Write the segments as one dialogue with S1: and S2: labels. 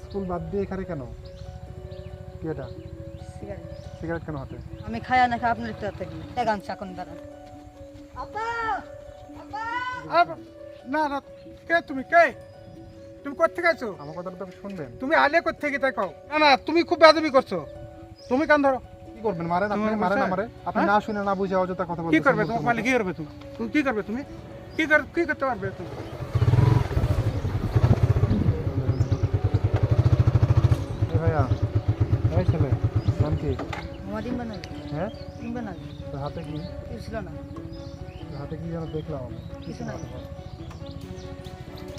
S1: School বাদ দিয়ে এখানে কেন? কি এটা?
S2: সিগারেট।
S1: সিগারেট কেন হাতে?
S2: আমি খায়া না খাই আপনার একটু থেকে দেখান চাকন দাঁড়ান।
S3: না না কে তুমি? কে? তুমি কোথেকে আছো?
S1: আমার কথাটা তো শুনবেন।
S3: তুমি আলে কোথেকে তাই কও? না না তুমি খুব বেদবি করছ। তুমি কান ধরো।
S1: কি করবেন? মারেন আপনি মারেন
S3: বলছে?
S1: আমারে আপনি
S3: হ্যাঁ?
S1: না শুনে না বুঝে অযথা কথা
S3: কি করবে? তোমার মানে কি করবে তুমি? তুমি কি করবে? তুমি কি কর কি করতে পারবে তুমি
S1: এ ভাইয়া ছেলে নাম কি?
S2: আমার
S1: হ্যাঁ?
S2: ডিম বানাবি?
S1: তোর হাতে কি?
S2: কিছু ছিল না।
S1: তোর হাতে কি যেন দেখলাম
S2: কিছু না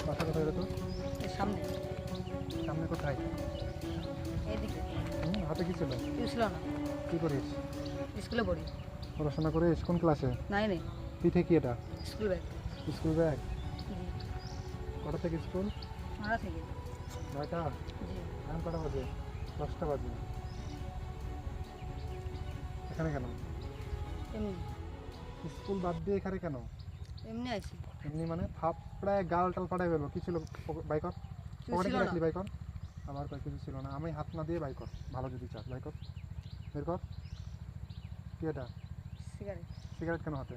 S1: বাসা কোথায় রে তোর?
S2: এই সামনে।
S1: সামনে কোথায়?
S2: এইদিকে।
S1: হুম, হাতে কি ছিল?
S2: কিছু ছিল না।
S1: কি করিস?
S2: স্কুলে পড়ি।
S1: পড়াশোনা করিস? কোন ক্লাসে?
S2: নাই নেই
S1: পিঠে কি এটা?
S2: School bag.
S1: School bag? কটা থেকে স্কুল?
S2: মারা থেকে।
S1: নয়টা? এখন কটা বাজে? দশটা বাজে। এখানে কেন?
S2: এমনি।
S1: স্কুল বাদ দিয়ে এখানে কেন?
S2: এমনি আইছি
S1: এমনি মানে থাপড়ায় গাল টাল ফাটাই ফেলব কি ছিল বাইকর? পকেটে কি রাখলি বাইকর? আমার কাছে কিছু ছিল না। আমি হাত না দিয়ে বাইকর। ভালো যদি চাস বাইকর। বের কর। কি এটা?
S2: সিগারেট।
S1: সিগারেট কেন হাতে?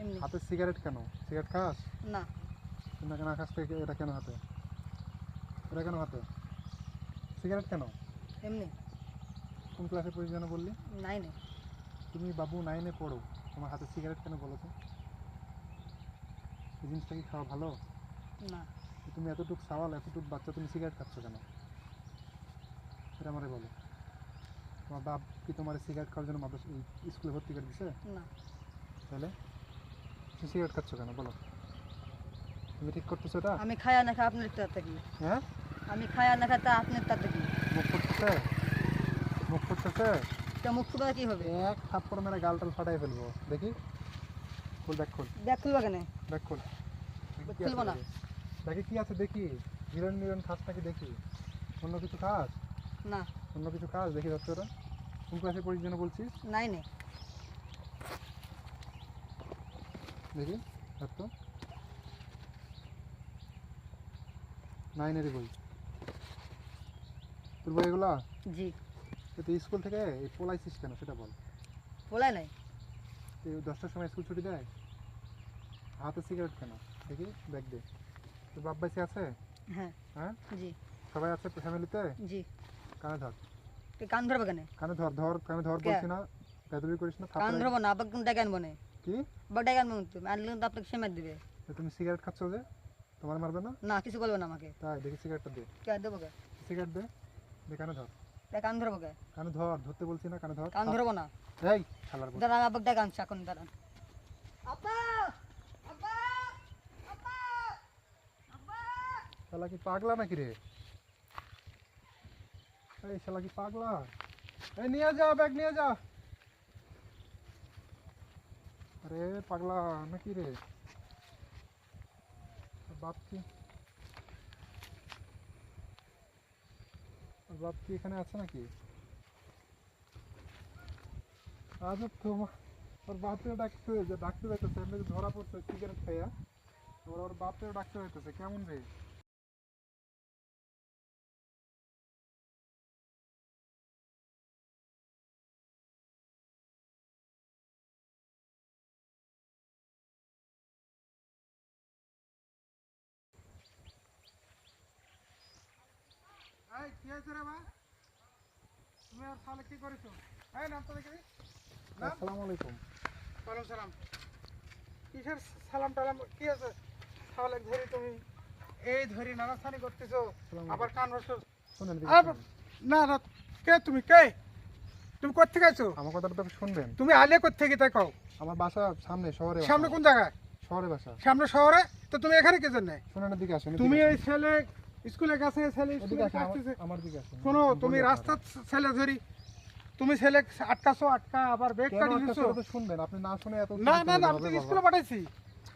S2: এমনি।
S1: হাতে সিগারেট কেন? সিগারেট খাস?
S2: না।
S1: না কেন খাস থেকে এটা কেন হাতে? এটা কেন হাতে? সিগারেট কেন?
S2: এমনি।
S1: কোন ক্লাসে পড়ি যেন বললি?
S2: নাইনে
S1: তুমি বাবু নাইনে পড়ো। তোমার হাতে সিগারেট কেন বলো তো? এই জিনিসটা কি খাওয়া ভালো?
S2: না।
S1: তুমি এতটুকু সাওয়াল এতটুকু বাচ্চা তুমি সিগারেট খাচ্ছ কেন? এটা আমারে বলো। তোমার বাপ কি তোমার সিগারেট খাওয়ার জন্য মাদ্রাসা স্কুলে ভর্তি করে দিছে?
S2: না।
S1: তাহলে? তুমি সিগারেট খাচ্ছ কেন? বলো। তুমি ঠিক করতেছো এটা?
S2: আমি খায়া না খাই আপনার একটু থেকে।
S1: হ্যাঁ?
S2: আমি খায়া না খাই তা আপনার তার থেকে।
S1: মুখ ফুটতেছে? ফুটতেছে
S2: তা মুখ ফুটা কি হবে?
S1: এক থাপ্পড় মেরে গাল টাল ফাটাই ফেলব। দেখি? খুল ব্যাগ খুল।
S2: ব্যাগ খুলবা কেন?
S1: খুল। দেখি কি
S2: খুলবো
S1: আছে
S2: না।
S1: দেখি। কি আছে দেখি। হিরোইন মিরন খাস নাকি দেখি? অন্য কিছু খাস?
S2: না।
S1: অন্য কিছু খাস? দেখি যাচ্ছে ওরা। কোন ক্লাসে পড়ির জন্য বলছিস?
S2: নাই নেই
S1: দেখি তো নাইনেরই বই। তোর বই এগুলা?
S2: জি।
S1: তুই স্কুল থেকে এই পলাইছিস কেন? সেটা বল।
S2: নাই?
S1: তুই দশটার সময় স্কুল ছুটি দেয়? হাতে সিগারেট কেন? দেখি ব্যাগ দে। তোর বাপ বাইসে আছে?
S2: হ্যাঁ।
S1: হ্যাঁ?
S2: জি।
S1: সবাই আছে ফ্যামিলিতে?
S2: জি।
S1: কানে ধর।
S2: তুই কান ধরবে কেন?
S1: কানে ধর ধর কানে ধর বলছি না। বেদবি করিস না
S2: কান ধরবো না আবার ডাকে আনব না?
S1: কি?
S2: আনব তুমি? আনলে কিন্তু আপনাকে দিবে।
S1: তুমি সিগারেট খাচ্ছ যে? তোমার মারবে না?
S2: না কিছু বলবে না আমাকে।
S1: তাই দেখি সিগারেটটা দে।
S2: কে দেবো
S1: সিগারেট দে। দে কানে ধর।
S2: তা কান ধরবো কে?
S1: কানে ধর ধরতে বলছি না কানে ধর।
S2: কান ধরবো না?
S1: এই শালার বল
S2: দাঁড়ান আবার ডাকে আনছি এখন দাঁড়ান
S1: শালা কি পাগলা নাকি রে? এই শালা কি পাগলা? এই নিয়ে যা ব্যাগ নিয়ে যা। আরে পাগলা নাকি রে? বাপ কি বাপ কি এখানে আছে নাকি? আজ তোমার ওর বাপের ডাকতে ডাকতে যাইতেছে, এমনি ধরা পড়ছে সিগারেট খাইয়া। ওর ওর বাপেও ডাকতে যাইতেছে কেমন রে?
S3: কি হয়েছে রে মা তুমি আর তাহলে কি করেছ? এই নাম তো দেখি
S1: আসসালামু আলাইকুম।
S3: ওয়ালাইকুম সালাম। কিসের সালাম টালাম? কি আছে তাহলে ধরি তুমি। এই ধরি নানাস্থানি করতেছো। আবার কান
S1: শুনেন
S3: না না কে তুমি? কে? তুমি কোথেকে আছো
S1: আমার কথাটা তো শুনবেন।
S3: তুমি আলে কোথেকে তাই কও?
S1: আমার বাসা সামনে শহরে
S3: সামনে কোন জায়গায়?
S1: শহরে বাসা।
S3: সামনে শহরে? তো তুমি এখানে কি জন্য?
S1: শুনেন দিকে আসেন
S3: তুমি এই ছেলে স্কুলে গেছে ছেলে
S1: আমার- দিকে
S3: শোনো তুমি ছেলে ধরি। তুমি ছেলে আটকাছো আটকা আবার কাটি দিছো?
S1: শুনবেন আপনি না শুনে এত
S3: না না না স্কুলে পাঠাইছি।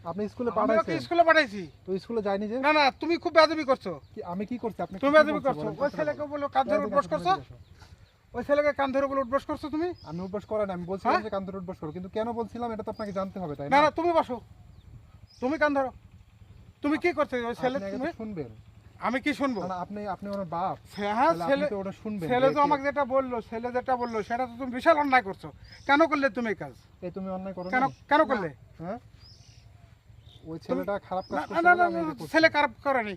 S1: আপনি স্কুলে পাঠাইছেন?
S3: স্কুলে পাঠাইছি?
S1: তো স্কুলে যায়নি যে?
S3: না না তুমি খুব বেদবি করছ।
S1: কি আমি কি করছি? আপনি
S3: তুমি
S1: বলছি
S3: করছ? ওই ছেলেকে। বলো কান ধরে উঠবস করছ? ওই ছেলেকে কান ধরে বলে উঠবস করছ তুমি?
S1: আমি উঠবস করেন আমি বলছিলাম
S3: হ্যাঁ?
S1: যে কান্তর উঠবস করো কিন্তু কেন বলছিলাম এটা তো আপনাকে জানতে হবে তাই
S3: না?
S1: না
S3: তুমি বসো। তুমি কান ধরো। তুমি কি করছ? ওই ছেলে তুমি
S1: শুনবেন।
S3: আমি কি শুনব?
S1: আপনি আপনি ওনার বাপ।
S3: হ্যাঁ ছেলে
S1: ওটা শুনবেন।
S3: ছেলে তো আমাকে যেটা বলল ছেলে যেটা বলল সেটা তো তুমি বিশাল অন্যায় করছ। কেন করলে তুমি এই কাজ?
S1: এই তুমি অন্যায় করো
S3: কেন কেন করলে?
S1: হ্যাঁ? ওই ছেলেটা খারাপ কাজ করছে
S3: না না না, ছেলে খারাপ করেনি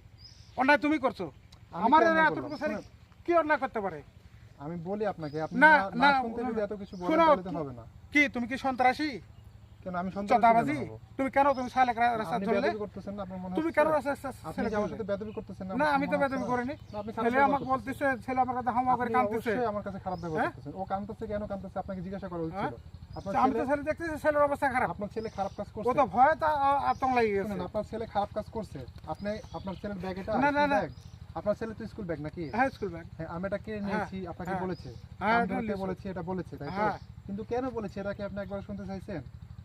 S3: অন্যায় তুমি করছ।
S1: আমি
S3: আমার এতটুকু ছেলে কি অন্যায় করতে পারে?
S1: আমি বলি আপনাকে আপনি
S3: না,
S1: না শুনতে যদি এত কিছু বলেন তাহলে হবে না।
S3: কি তুমি কি সন্ত্রাসী?
S1: কেন? আমি সন্তান
S3: তুমি কেন তুমি সালে রাস্তা ধরলে?
S1: করতেছেন না আপনার
S3: তুমি কেন রাস্তা
S1: আপনি
S3: ছেলে
S1: আমার সাথে বেয়াদবি করতেছেন
S3: না আমি তো বেদবি করিনি।
S1: না, আপনি খারাপ
S3: ছেলে আমাকে বলতেছে ছেলে আমার কাছে হামা করে কাঁদতেছে।
S1: আমার কাছে খারাপ ব্যবহার
S3: হ্যাঁ?
S1: ও কাঁদতেছে কেন কাঁদতেছে আপনাকে জিজ্ঞাসা করা উচিত
S3: হ্যাঁ?
S1: ছিল
S3: আমি তো
S1: ছেলে
S3: ছেলে দেখতেছি ছেলের অবস্থা খারাপ।
S1: আপনার ছেলে খারাপ কাজ
S3: ও তো ভয় তা আতঙ্ক লাগে গেছে।
S1: আপনার ছেলে খারাপ কাজ করছে। আপনি আপনার ছেলের ব্যাগ এটা
S3: না, না,
S1: স্কুল
S3: না।
S1: ব্যাগ? আপনার ছেলে তো স্কুল ব্যাগ নাকি?
S3: হ্যাঁ স্কুল ব্যাগ
S1: হ্যাঁ আমি এটা কিনে নিয়েছি আপনাকে
S3: হ্যাঁ।
S1: বলেছে।
S3: হ্যাঁ,
S1: বলেছে এটা বলেছে তাই তো?
S3: হ্যাঁ।
S1: কিন্তু কেন বলেছে? এটা কি আপনি একবার শুনতে চাইছেন?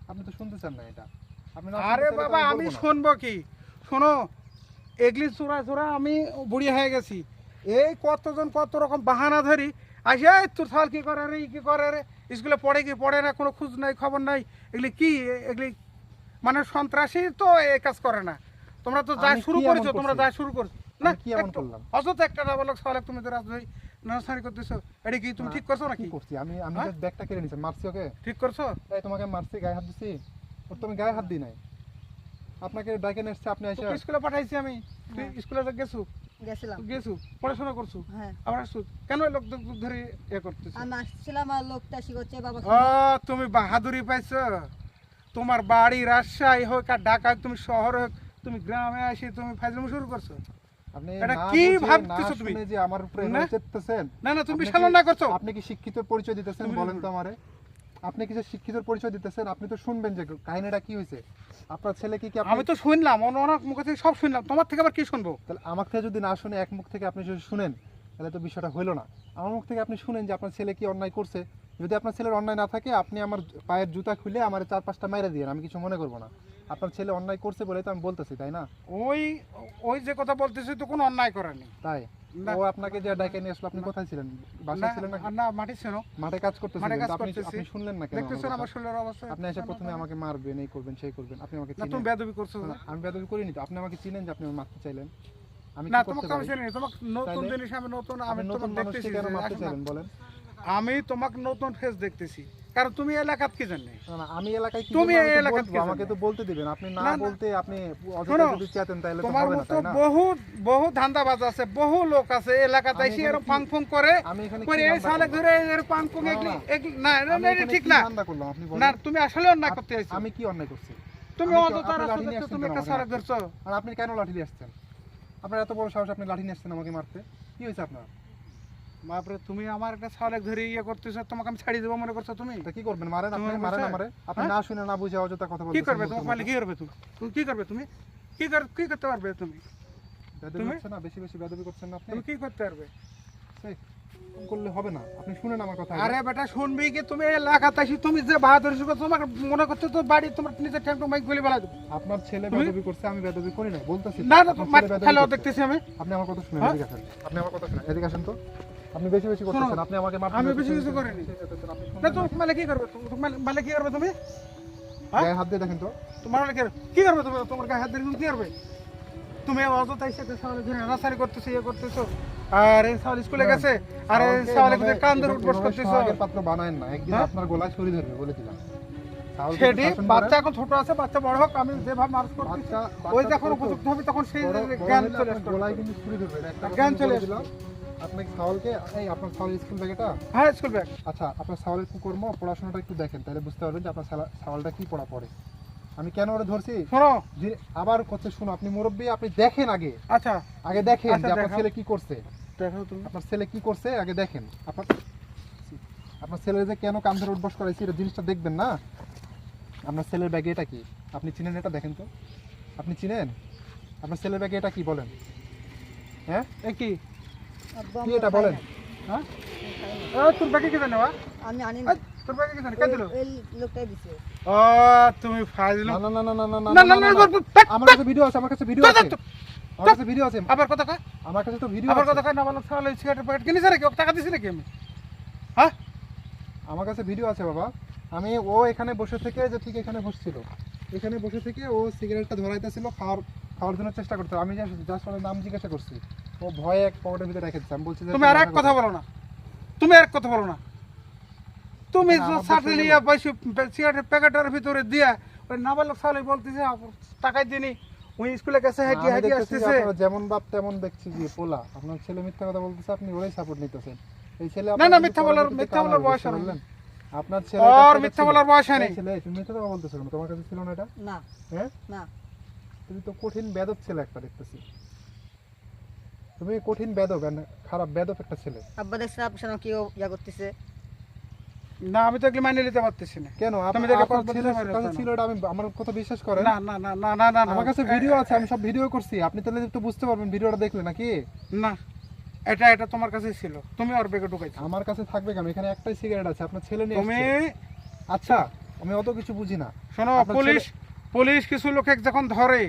S1: আপনি তো শুনতে চান না এটা। আপনি
S3: আরে বাবা আমি শুনব কি? শোনো এগলি চোরা চোরা আমি বুড়ি হয়ে গেছি। এই কতজন কত রকম বাহানা ধরি আসে "এই তোর সাল কি করে রে কি করে রে? স্কুলে পড়ে কি পড়ে না কোনো খোঁজ নাই খবর নাই? এগুলি কি? এগুলি মানে সন্ত্রাসী তো এই কাজ করে না। তোমরা তো যা শুরু করেছ তোমরা? যা শুরু করছ। না
S1: কি এমন করলাম?
S3: অযথা একটা ডাবলক সালেক তুমি তো রাজধানী নার্সারি করতেছো। এটা কি তুমি ঠিক করছ নাকি?
S1: করছি। আমি আমি? ব্যাগটা কেড়ে নিছি মারছি ওকে
S3: ঠিক করছ?
S1: এই তোমাকে মারছি গায়ে হাত দিছি। ওর তো আমি গায়ে হাত দিই নাই। আপনাকে ডাকে নিয়ে আপনি এসে
S3: স্কুলে পাঠাইছি আমি।
S2: হ্যাঁ।
S3: স্কুলে গেছু?
S2: গেছিলাম।
S3: গেছু? পড়াশোনা করছু?
S2: হ্যাঁ।
S3: আবার আসছু? কেন লোক লোক ধরে এ করতেছ?
S2: আমি আসছিলাম আর লোকটা শিখছে বাবা
S3: ও তুমি বাহাদুরি পাইছো? তোমার বাড়ি রাজশাহী হোক আর ঢাকা তুমি শহরে হোক তুমি গ্রামে আসি তুমি ফাইজলামি শুরু করছ?
S1: আপনি
S3: কি
S1: বুঝে,
S3: ভাবতেছো
S1: না
S3: তুমি?
S1: শুনে যে আমার উপরে
S3: না?
S1: এভাবে চেপতেছেন?
S3: না না তুমি
S1: আপনি
S3: বিশাল
S1: কি-
S3: অন্যায় করছ?
S1: আপনি কি শিক্ষিত পরিচয় দিতেছেন বলেন তো আমারে। আপনি কি যে পরিচয় দিতেছেন আপনি তো শুনবেন যে কাহিনীটা কি হয়েছে। আপনার ছেলে কি কি
S3: আমি তো শুনলাম অনেক মুখ থেকে সব শুনলাম। তোমার থেকে আবার কি শুনব?
S1: তাহলে আমার থেকে যদি না শুনে এক মুখ থেকে আপনি যদি শুনেন তাহলে তো বিষয়টা হইল না। আমার মুখ থেকে আপনি শুনেন যে আপনার ছেলে কি অন্যায় করছে। যদি আপনার ছেলের অন্যায় না থাকে আপনি আমার পায়ের জুতা খুলে আমার চার পাঁচটা মাইরা দিয়ে আমি কিছু মনে করব না। আপনার ছেলে অন্যায় করছে বলে তো আমি বলতেছি তাই না?
S3: ওই ওই যে কথা বলতেছি তো কোনো অন্যায় করেনি।
S1: তাই? ও আপনাকে যে ডাকে নিয়ে আসলো আপনি কোথায় ছিলেন? বাসায় ছিলেন
S3: না না মাটি ছিল।
S1: মাঠে কাজ করতেছিলেন
S3: মাঠে কাজ করতেছি।
S1: আপনি শুনলেন না কেন
S3: দেখতেছেন
S1: আমার
S3: শরীরের অবস্থা।
S1: আপনি এসে প্রথমে আমাকে মারবেন এই করবেন সেই করবেন। আপনি আমাকে
S3: না তুমি
S1: চিনেন
S3: বেদবি করছ।
S1: না, আমি বেদবি করিনি তো। আপনি আমাকে চিনেন যে আপনি আমাকে মারতে চাইলেন। আমি
S3: না তোমাকে আমি চিনি তোমাকে নতুন জিনিস আমি নতুন আমি
S1: নতুন
S3: তোমাকে দেখতেছি
S1: কেন মারতে চাইলেন বলেন?
S3: আমি তোমাকে নতুন ফেস দেখতেছি। কারণ তুমি এলাকাত কি জানে?
S1: না না আমি এলাকায় কি
S3: তুমি
S1: বলব, আমি
S3: এই
S1: তো
S3: এলাকার
S1: বলব,
S3: কে
S1: আমাকে তো বলতে দিবেন। আপনি না। বলতে আপনি অযথা যদি চেতেন তাহলে তো হবে না
S3: বহু বহু ধান্দাবাজ আছে বহু লোক আছে এলাকাতে
S1: কি-
S3: করে
S1: আমি এখানে
S3: করে এই সালে এর ফুং
S1: না,
S3: এগুলি
S1: না।
S3: না। ঠিক না। না তুমি আসলে অন্যায় করতে আইছো।
S1: আমি কি অন্যায় করছি?
S3: তুমি অযথা রাস্তা তুমি একটা সালে
S1: আর আপনি কেন লাঠি নিয়ে আসছেন? আপনার এত বড় সাহস আপনি লাঠি নিয়ে আসছেন আমাকে মারতে? কি হয়েছে আপনার?
S3: বাপরে তুমি আমার একটা সালে ধরে ইয়ে করতেছো তোমাকে আমি ছাড়িয়ে দেবো মনে করছ তুমি?
S1: কি করবেন? মারেন আপনি
S3: তোমার
S1: মারেন
S3: বলছে?
S1: আমারে। আপনি
S3: হ্যাঁ?
S1: না শুনে না বুঝে অযথা কথা
S3: কি করবে তোমাকে। মানে কি করবে তুমি? তুমি কি করবে তুমি? কি কর কি করতে পারবে তুমি? তুমি?
S1: হচ্ছে না? বেশি বেশি বেয়াদবি করছেন না আপনি?
S3: তুমি কি করতে পারবে?
S1: করলে হবে না। আপনি শুনেন আমার কথা
S3: আরে বেটা শুনবি কি? তুমি এলাকাতে আসি তুমি যে বাহাদুরি শুকো তোমার মনে করছ তো বাড়ি তোমার নিজের ট্যাঙ্ক মাইক গুলি বেলা দেবো।
S1: আপনার ছেলে
S3: তুমি?
S1: বেয়াদবি করছে আমি বেয়াদবি করি না বলতেছি।
S3: না না। দেখতেছি আমি।
S1: আপনি আমার কথা শুনেন
S3: হ্যাঁ?
S1: এদিকে আসেন। আপনি আমার কথা শুনেন এদিকে আসেন তো। আপনি বেশি বেশি করতেছেন আপনি আমাকে মারতে
S3: আমি বেশি কিছু করিনি। না। তুমি মানে কি করবে? তুমি মানে- কি করবে তুমি? হ্যাঁ?
S1: গায়ে হাত দিয়ে দেখেন তো।
S3: তোমার কি কি করবে তুমি? তোমার গায়ে হাত দিয়ে কি করবে? তুমি অযথা এসে সালে ধরে নার্সারি করতেছো ইয়ে করতেছো। আর এই সাল স্কুলে গেছে আর এই
S1: সাওয়ালকে
S3: সালে কান ধরে উঠবস করতেছো।
S1: পাত্র বানায়েন না। একদিন
S3: হ্যাঁ?
S1: আপনার গলায় ছুরি ধরবে বলে দিলাম। সাওয়াল যদি
S3: সেটি বাচ্চা এখন ছোট আছে বাচ্চা বড় হোক আমি যেভাবে মানুষ
S1: বাচ্চা
S3: ওই যখন উপযুক্ত হবে তখন সেই জ্ঞান চলে আসবে জ্ঞান চলে আসবে।
S1: সাওয়ালকে এই আপনার সাওয়াল স্কুল ব্যাগ এটা?
S3: হ্যাঁ স্কুল ব্যাগ।
S1: আচ্ছা আপনার সাওয়ালের কুকর্ম পড়াশোনাটা একটু দেখেন তাহলে বুঝতে পারবেন যে আপনার সাওয়ালটা কি পড়া পড়ে। আমি কেন ওরা ধরছি?
S3: শোনো।
S1: যে আবার করতে শুনো আপনি মুরব্বী আপনি দেখেন আগে।
S3: আচ্ছা।
S1: আগে দেখেন
S3: আচ্ছা,
S1: যে আপনার ছেলে কি করছে।
S3: দেখো তুমি।
S1: আপনার ছেলে কি করছে আগে দেখেন। আপনার আপনার ছেলে যে কেন কান ধরে উঠবস করাইছে এটা জিনিসটা দেখবেন না? আপনার ছেলের ব্যাগে এটা কি? আপনি চিনেন এটা? দেখেন তো। আপনি চিনেন? আপনার ছেলের ব্যাগে এটা কি বলেন? হ্যাঁ?
S3: কি?
S1: কি এটা বলেন
S3: হ্যাঁ তোর ব্যাগে কি জানে
S2: আমি আনি
S3: এই, তোর ব্যাগে কি জানে কে দিল
S2: এই লোকটাই দিছে
S3: ও তুমি
S1: না না না না না না
S3: না না না
S1: না,
S3: না,
S1: না। আমার কাছে ভিডিও আছে আমার কাছে ভিডিও আছে আমার কাছে ভিডিও আছে
S3: আবার কথা কয়
S1: আমার কাছে তো ভিডিও
S3: আবার কথা কয় না বলো তাহলে প্যাকেট কিনেছে নাকি ওকে টাকা দিছি নাকি আমি হ্যাঁ
S1: আমার কাছে ভিডিও আছে বাবা আমি ও এখানে বসে থেকে যে ঠিক এখানে বসছিল এখানে বসে থেকে ও সিগারেটটা ধরাইতেছিল খাওয়ার খাওয়ার জন্য চেষ্টা করতে আমি জাস্ট ওর নাম জিজ্ঞাসা করছি ও ভয়ে এক পকেটের ভিতরে আমি বলছি
S3: তুমি আর এক কথা বলো না। তুমি আর এক কথা বলো না। তুমি সাথে নিয়ে বসে সিগারেটের প্যাকেটের ভিতরে দিয়া ওই নাবালক সালে বলতেছে টাকাই দিনি ওই স্কুলে গেছে হেঁটে
S1: আমি
S3: হেঁটে আসতেছে।
S1: যেমন বাপ তেমন দেখছি যে পোলা। আপনার ছেলে মিথ্যা কথা বলতেছে আপনি ওরাই সাপোর্ট নিতেছেন। এই ছেলে
S3: না, না, মিথ্যা বলার- মিথ্যা বলার বয়স
S1: আপনার ছেলে
S3: ওর মিথ্যা বলার বয়স হয়নি
S1: ছেলে তুমি মিথ্যা কথা বলতেছো তোমার কাছে ছিল না এটা?
S2: না।
S1: হ্যাঁ?
S2: না।
S1: তুমি তো কঠিন বেদব ছেলে একটা দেখতেছি। তুমি কঠিন বেদব খারাপ বেদব একটা ছেলে।
S2: আব্বা দেখছেন আপনার সামনে কেউ ইয়া করতেছে?
S3: না আমি তো এগুলি মানিয়ে নিতে পারতেছি না।
S1: কেন? আপ-
S3: তুমি দেখে
S1: আপনার
S3: পরবর্তী
S1: ছেলের
S3: সময়
S1: কাছে ছিল এটা আমি আমার কথা বিশ্বাস করেন?
S3: না না না না না না না।
S1: আমার কাছে ভিডিও আছে আমি সব ভিডিও করছি। আপনি তাহলে একটু বুঝতে পারবেন ভিডিওটা দেখলে নাকি?
S3: না এটা এটা তোমার কাছে ছিল। তুমি ওর বেগে ঢুকাইছো।
S1: আমার কাছে থাকবে কেন? এখানে একটাই সিগারেট আছে আপনার ছেলে নিয়ে
S3: তুমি
S1: আচ্ছা আমি অত কিছু বুঝি না।
S3: শোনো পুলিশ পুলিশ কিছু লোকে যখন ধরে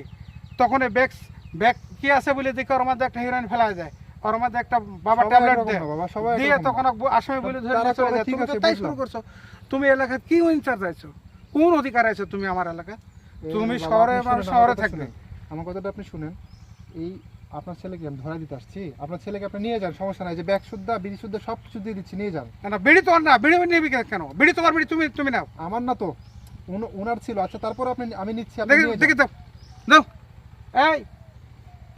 S3: তখন ব্যাগ ব্যাগ কি আছে বলে দেখে ওর মধ্যে একটা হিরোইন ফেলা যায় ওর মধ্যে একটা বাবা ট্যাবলেট দেয়।
S1: বাবা, সবাই
S3: দিয়ে তখন আসামি বলে ধরে নিয়ে চলে যায়। তুমি তো তাই শুরু করছ। তুমি এলাকায় কি ইনচার্জ আছো কোন অধিকার আছে তুমি আমার এলাকায়? তুমি শহরে শহরে থাকবে।
S1: আমার কথাটা আপনি শুনেন। এই আপনার ছেলেকে আমি ধরা দিতে আসছি। আপনার ছেলেকে আপনি নিয়ে যান সমস্যা নাই। যে ব্যাগ শুদ্ধা বিড়ি শুদ্ধা সব কিছু দিয়ে দিচ্ছি নিয়ে যান।
S3: না বিড়ি তোমার না বিড়ি নিবি কেন? বিড়ি তোমার বিড়ি তুমি তুমি নাও।
S1: আমার না তো। উন- উনার ছিল। আচ্ছা তারপর আপনি আমি নিচ্ছি
S3: দেখি। দেখি দাও দাও এই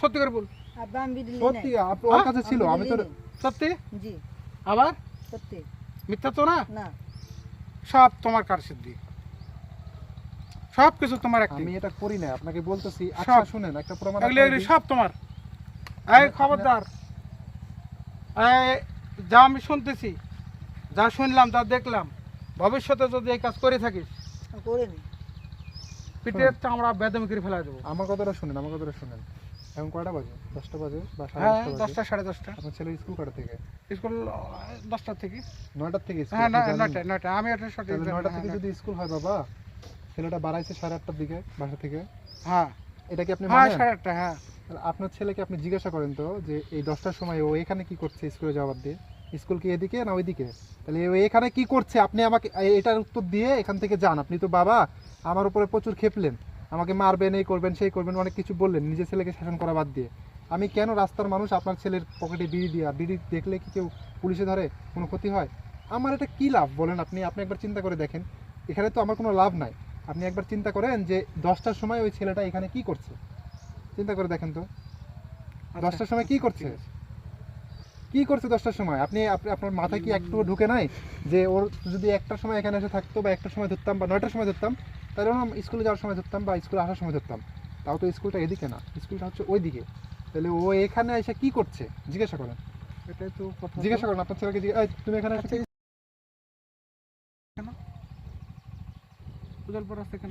S3: সত্যি করে বল।
S2: আব্বা আমি বিড়ি
S1: সত্যি
S2: নাই।
S1: আপ- ওর
S3: হ্যাঁ?
S1: কাছে ছিল
S2: আমি
S1: তো
S3: সত্যি?
S2: জি।
S3: আবার?
S2: সত্যি।
S3: মিথ্যা তো না?
S2: না।
S3: সব তোমার কার সিদ্ধি? সব কিছু তোমার
S1: আমি এটা করি না আপনাকে বলতেছি আচ্ছা শুনেন একটা প্রমাণ।
S3: সব তোমার। এই খবরদার। এই যা আমি শুনতেছি যা শুনলাম যা দেখলাম ভবিষ্যতে যদি এই কাজ করে থাকিস
S2: করিনি।
S3: পিঠের চামড়া বেদম করে ফেলা দেবো।
S1: আমার কথাটা শুনেন আমার কথাটা শুনেন। এখন কয়টা বাজে? দশটা বাজে বা
S3: হ্যাঁ
S1: দশটা
S3: সাড়ে দশটা।
S1: আপনার ছেলের স্কুল কটা থেকে?
S3: স্কুল দশটার থেকে।
S1: নয়টার থেকে
S3: হ্যাঁ নয়টা নয়টা। আমি সঠিক
S1: নয়টা থেকে
S3: হ্যাঁ,
S1: যদি স্কুল হয় বাবা ছেলেটা বাড়াইছে সাড়ে আটটার দিকে বাসা থেকে।
S3: হ্যাঁ।
S1: এটা কি আপনি
S3: হ্যাঁ সাড়ে আটটা হ্যাঁ।
S1: আপনার ছেলেকে আপনি জিজ্ঞাসা করেন তো যে এই দশটার সময় ও এখানে কি করছে স্কুলে যাওয়ার দিয়ে? স্কুল কি এদিকে না ওইদিকে? তাহলে ও এখানে কি করছে? আপনি আমাকে এটার উত্তর দিয়ে এখান থেকে যান। আপনি তো বাবা আমার উপরে প্রচুর খেপলেন। আমাকে মারবেন এই করবেন সেই করবেন অনেক কিছু বললেন নিজের ছেলেকে শাসন করা বাদ দিয়ে। আমি কেন রাস্তার মানুষ আপনার ছেলের পকেটে বিড়ি দিয়া বিড়ি দেখলে কি কেউ পুলিশে ধরে কোনো ক্ষতি হয়? আমার এটা কি লাভ বলেন আপনি? আপনি একবার চিন্তা করে দেখেন। এখানে তো আমার কোনো লাভ নাই। আপনি একবার চিন্তা করেন যে দশটার সময় ওই ছেলেটা এখানে কি করছে। চিন্তা করে দেখেন তো।
S3: আচ্ছা,
S1: দশটার সময় কি করছে? কি করছে দশটার সময়? আপনি আপনি আপনার মাথায় কি একটু ঢুকে নাই যে ওর যদি একটার সময় এখানে এসে থাকতো বা একটার সময় ধরতাম বা নয়টার সময় ধরতাম তাহলে ওর স্কুলে যাওয়ার সময় ধরতাম বা স্কুলে আসার সময় ধরতাম। তাও তো স্কুলটা এদিকে না স্কুলটা হচ্ছে ওই দিকে তাহলে ও এখানে এসে কি করছে? জিজ্ঞাসা করেন।
S3: এটাই তো কথা।
S1: জিজ্ঞাসা করেন আপনার ছেলেকে তুমি এখানে এসে
S3: কেন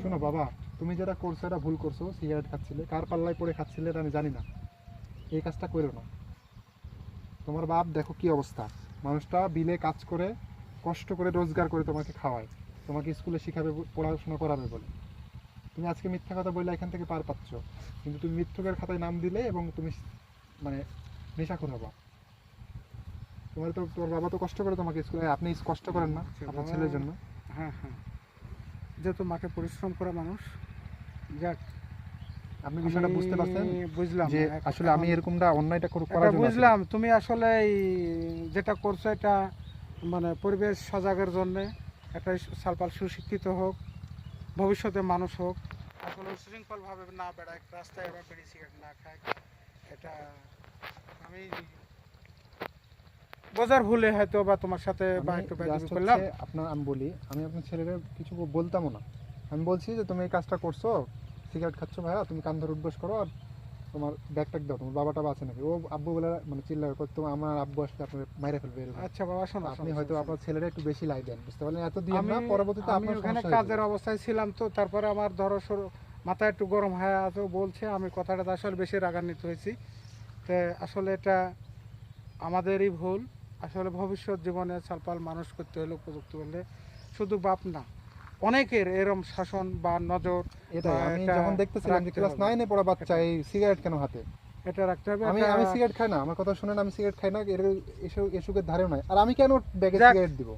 S1: শোনো বাবা তুমি যেটা করছ এটা ভুল করছ সিগারেট খাচ্ছিলে। কার পাল্লায় পড়ে খাচ্ছিলে এটা আমি জানি না। এই কাজটা করো না। তোমার বাপ দেখো কি অবস্থা। মানুষটা বিলে কাজ করে কষ্ট করে রোজগার করে তোমাকে খাওয়ায়। তোমাকে স্কুলে শিখাবে পড়াশোনা করাবে বলে। তুমি আজকে মিথ্যা কথা বললে এখান থেকে পার পাচ্ছ। কিন্তু তুমি মিথ্যকের খাতায় নাম দিলে এবং তুমি মানে নেশাখোর হবা। তোমার তো তোমার বাবা তো কষ্ট করে তোমাকে স্কুলে আপনি কষ্ট করেন না
S3: আচ্ছা,
S1: আপনার ছেলের জন্য।
S3: হ্যাঁ হ্যাঁ। যেহেতু মাকে পরিশ্রম করা মানুষ যাক।
S1: আপনি বিষয়টা বুঝতে পারছেন?
S3: বুঝলাম
S1: যে আসলে আমি এরকমটা অন্যায়টা করার জন্য
S3: বুঝলাম তুমি আসলে যেটা করছ এটা মানে পরিবেশ সজাগের জন্য একটা সালপাল সুশিক্ষিত হোক ভবিষ্যতে মানুষ হোক আসলে শৃঙ্খল ভাবে না বেড়ায় রাস্তায় বা বেড়ি সিগারেট না খায় এটা আমি বোঝার ভুলে হয়তো বা তোমার সাথে বা একটু বেয়াদবি করলাম।
S1: আপনার আমি বলি আমি আপনার ছেলের কিছু বলতামও না। আমি বলছি যে তুমি এই কাজটা করছ সিগারেট খাচ্ছ ভাইয়া তুমি কান ধরে উঠবস করো আর তোমার ব্যাগ ট্যাগ দাও তোমার বাবাটা আছে নাকি? ও আব্বু বলে মানে চিল্লা করতো আমার আব্বু আসলে আপনার মাইরে ফেলবে।
S3: আচ্ছা বাবা শোনো
S1: আপনি হয়তো আপনার ছেলেরা একটু বেশি লাই দেন বুঝতে পারলেন? এত দিয়ে না পরবর্তীতে
S3: আমি ওখানে কাজের অবস্থায় ছিলাম তো তারপরে আমার ধরো সর- মাথা একটু গরম হয়ে আছে বলছে আমি কথাটা আসলে বেশি রাগান্বিত হয়েছি। তো আসলে এটা আমাদেরই ভুল। আসলে ভবিষ্যৎ জীবনে সালপাল মানুষ করতে হলে উপযুক্ত হলে শুধু বাপ না অনেকের এরম শাসন বা নজর
S1: আমি যখন দেখতেছিলাম যে ক্লাস নাইনে পড়া বাচ্চা এই সিগারেট কেন হাতে?
S3: এটা রাখতে হবে
S1: আমি আমি সিগারেট খাই না আমার কথা শুনেন আমি সিগারেট খাই না এর এসু এসুকের ধারেও নাই। আর আমি কেন ব্যাগে সিগারেট দিব?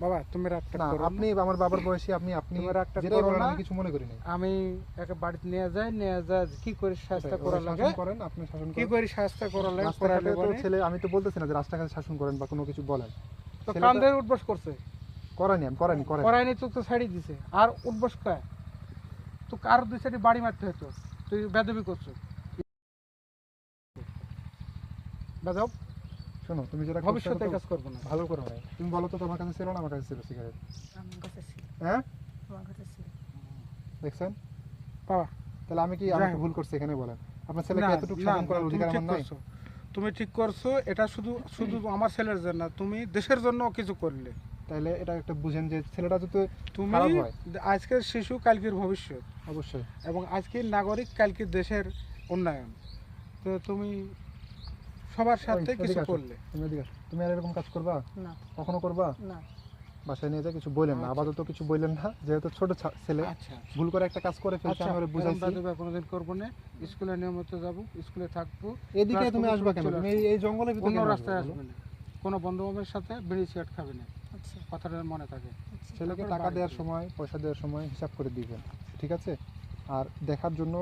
S3: বাবা তুমি রাগটা
S1: না
S3: করো
S1: আপনি আমার বাবার বয়সী আপনি আপনি
S3: রাগটা করো না।
S1: আমি কিছু মনে করি নাই
S3: আমি একে বাড়িতে নিয়ে যাই নিয়ে যা কি করে শাস্তা করা লাগে?
S1: করেন আপনি শাসন
S3: কি করে শাস্তা করা লাগে করা লাগে
S1: ছেলে আমি তো বলতেছি না যে রাস্তাঘাটে শাসন করেন বা কোনো কিছু বলেন।
S3: তো
S1: ছেলেটা-
S3: কান্দে উঠবস করছে।
S1: করেনি আমি করেনি করেন
S3: করাইনি তো তো ছাড়ি দিছে। আর উঠবস কয়? তো কার দুই সাইডে বাড়ি মারতে হতো তুই বেদবি করছ। বাজাও।
S1: শোনো তুমি যেটা
S3: ভবিষ্যতে
S1: এটা
S3: এই
S1: তো
S3: কাজ করব না।
S1: ভালো করো নাই তুমি বলো তো তোমার কাছে ছিল না আমার কাছে ছিল সিগারেট
S2: আমার কাছে ছিল।
S1: হ্যাঁ?
S2: আমার কাছে ছিল।
S1: দেখছেন?
S3: বাবা
S1: তাহলে আমি কি আমি ভুল করছি এখানে বলেন? আপনার ছেলেকে এতটুকু করার অধিকার আমার নাই।
S3: তুমি ঠিক করছ এটা শুধু শুধু আমার ছেলের জন্য তুমি দেশের জন্য কিছু করলে।
S1: তাহলে এটা একটা বুঝেন যে ছেলেটা যদি
S3: তুমি আজকের শিশু কালকের ভবিষ্যৎ।
S1: অবশ্যই।
S3: এবং আজকের নাগরিক কালকে দেশের উন্নয়ন। তো তুমি সবার সাথে কিছু করলে।
S1: তুমি এদিকে তুমি আর এরকম কাজ করবা?
S2: না।
S1: কখনো করবা?
S2: না।
S1: বাসায় নিয়ে যা কিছু বললেন না
S3: আচ্ছা।
S1: আপাতত কিছু বললেন না যেহেতু ছোট ছেলে
S3: আচ্ছা।
S1: ভুল করে একটা কাজ করে ফেলছে
S3: আচ্ছা
S1: আমি ওরে বুঝাইছি।
S3: কোনোদিন করব না। স্কুলে নিয়মিত যাব স্কুলে থাকব।
S1: এদিকে তুমি আসবা কেন? তুমি এই- জঙ্গলের ভিতরে
S3: অন্য রাস্তায়
S1: আসবে
S3: না। কোনো বন্ধু বান্ধবের সাথে বিড়ি সিগারেট খাবে না। কথাটা মনে থাকে।
S2: আচ্ছা
S1: ছেলেকে টাকা দেওয়ার সময় পয়সা দেওয়ার সময় হিসাব করে দিবেন ঠিক আছে? আর দেখার জন্য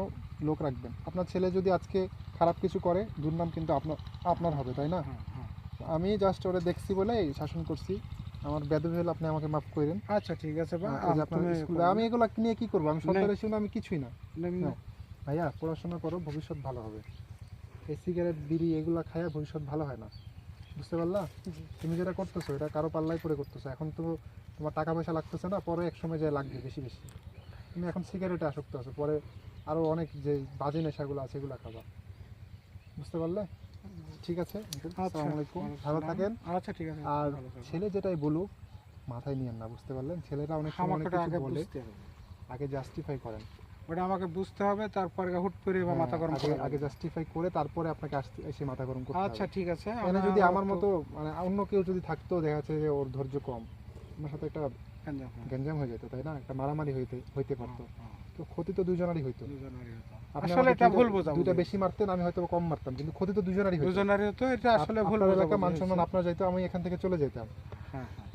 S1: লোক রাখবেন। আপনার ছেলে যদি আজকে খারাপ কিছু করে দুর্নাম কিন্তু আপনার আপনার হবে তাই না?
S3: হ্যাঁ, হ্যাঁ।
S1: আমি জাস্ট ওরে দেখছি বলে শাসন করছি। আমার বেদবি হলে আপনি আমাকে মাফ করেন।
S3: আচ্ছা ঠিক আছে
S1: আমি এগুলো নিয়ে কি করব? আমি সন্তানের শুনে আমি কিছুই না। ভাইয়া পড়াশোনা করো ভবিষ্যৎ ভালো হবে। এই সিগারেট বিড়ি এগুলা খায়া ভবিষ্যৎ ভালো হয় না। বুঝতে পারলা? তুমি যেটা করতেছো এটা কারও পাল্লাই করে করতেছো। এখন তো তোমার টাকা পয়সা লাগতেছে না পরে এক সময় যায় লাগবে বেশি বেশি। তুমি এখন সিগারেটে আসক্ত আছো পরে আরও অনেক যে বাজে নেশাগুলো আছে এগুলো খাবা। বুঝতে পারলে? ঠিক আছে আলাইকুম। ভালো থাকেন?
S3: আচ্ছা ঠিক আছে
S1: আর ছেলে যেটাই বলুক মাথায় নিয়েন না বুঝতে পারলেন? ছেলেরা অনেক সময় অনেক কিছু বলে আগে জাস্টিফাই করেন।
S3: ওটা আমাকে বুঝতে হবে তারপর হুট করে বা মাথা গরম
S1: হ্যাঁ,
S3: করা
S1: আগে। জাস্টিফাই করে তারপরে আপনাকে আসতে এসে মাথা গরম করতে
S3: আচ্ছা ঠিক আছে আমি
S1: যদি আমার মতো মানে অন্য কেউ যদি থাকতো দেখা যাচ্ছে যে ওর ধৈর্য কম। আমার সাথে একটা
S3: গঞ্জাম, হ্যাঁ।
S1: গ্যাঞ্জাম হয়ে যেত তাই না? একটা মারামারি হইতে হইতে পারতো।
S3: হ্যাঁ,
S1: তো ক্ষতি তো দুজনারই হইতো।
S3: আসলে এটা ভুল বোঝা
S1: দুইটা বেশি মারতেন আমি হয়তো কম মারতাম কিন্তু ক্ষতি তো দুজনারই হইতো।
S3: দুজনেরই হতো এটা আসলে ভুল
S1: এলাকা মান সম্মান আপনার যাইতো আমি এখান থেকে চলে যেতাম
S3: হ্যাঁ, হ্যাঁ।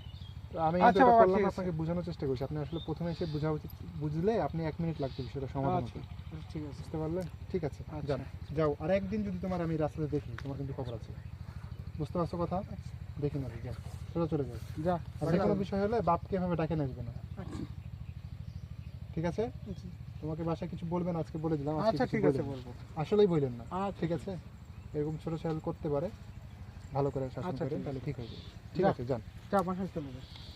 S1: আমি
S3: আচ্ছা।
S1: আপনাকে বোঝানোর চেষ্টা করছি। আপনি আসলে প্রথমে এসে বোঝা উচিত বুঝলে আপনি এক মিনিট লাগতো বিষয়টা সমাধান
S3: আচ্ছা
S1: হতে।
S3: ঠিক আছে।
S1: বুঝতে পারলেন ঠিক আছে
S3: আচ্ছা।
S1: যান। যাও আর একদিন যদি তোমার আমি রাস্তাতে দেখি তোমার কিন্তু খবর আছে। বুঝতে পারছ কথা? দেখি না চলো চলে যাও।
S3: যা
S1: আর কোনো বিষয় হলে বাপকে এভাবে ডাকে আসবে না। ঠিক আছে? তোমাকে বাসায় কিছু বলবেন আজকে বলে দিলাম
S3: আচ্ছা ঠিক আছে বলব।
S1: আসলেই বললেন না। ঠিক আছে? এরকম ছোট ছেলে করতে পারে। ভালো করে শাসন
S3: ঠিক
S1: তাহলে ঠিক হবে ঠিক আছে যান।
S3: যা বাসায় চলে যা।